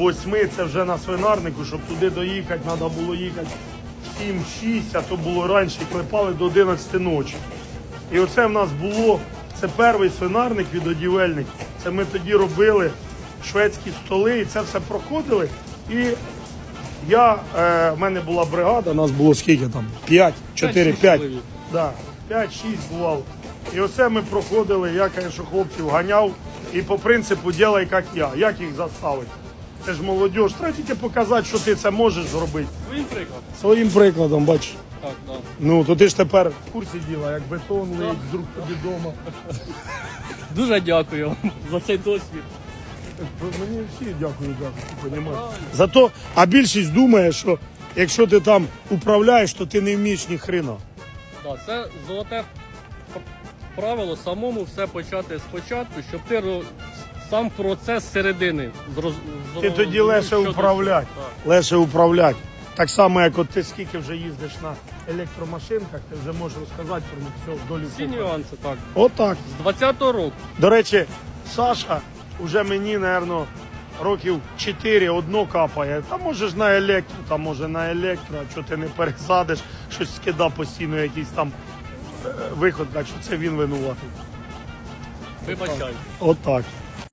восьми, це вже на свинарнику, щоб туди доїхати, треба було їхати в 7-6, а то було раніше, клепали до 11 ночі. І оце в нас було, це перший свинарник від одівельник. Це ми тоді робили шведські столи, і це все проходили. І я, е, в мене була бригада, нас було скільки там? 5, 4, 5. Да, 5-6 бувало. І оце ми проходили, я, звісно, хлопців ганяв. І по принципу ділай, як я. Як їх заставити? Це ж молодь. Треба тільки показати, що ти це можеш зробити. Своїм прикладом. Своїм прикладом, бачиш. Так, так. Ну, то ти ж тепер в курсі діла, як бетон лить, вдруг тобі вдома. Дуже дякую вам за цей досвід. Мені всі дякую, дякую, розумієш. Зато, а більшість думає, що якщо ти там управляєш, то ти не вмієш ні хрена. Да, це золоте правило самому все почати спочатку, щоб ти сам процес середини зроз... Ти тоді легше що до управляти. Так. Так само, як от ти скільки вже їздиш на електромашинках, ти вже можеш розказати про все вдолі. Всі нюанси, так. Отак. З 20-го року. До речі, Саша вже мені, напевно, років 4 одно капає. Та може ж на електро, та може на електро, а що ти не пересадиш, щось скида постійно, якийсь там е, виход, так що це він винуватий. Вибачай. Отак.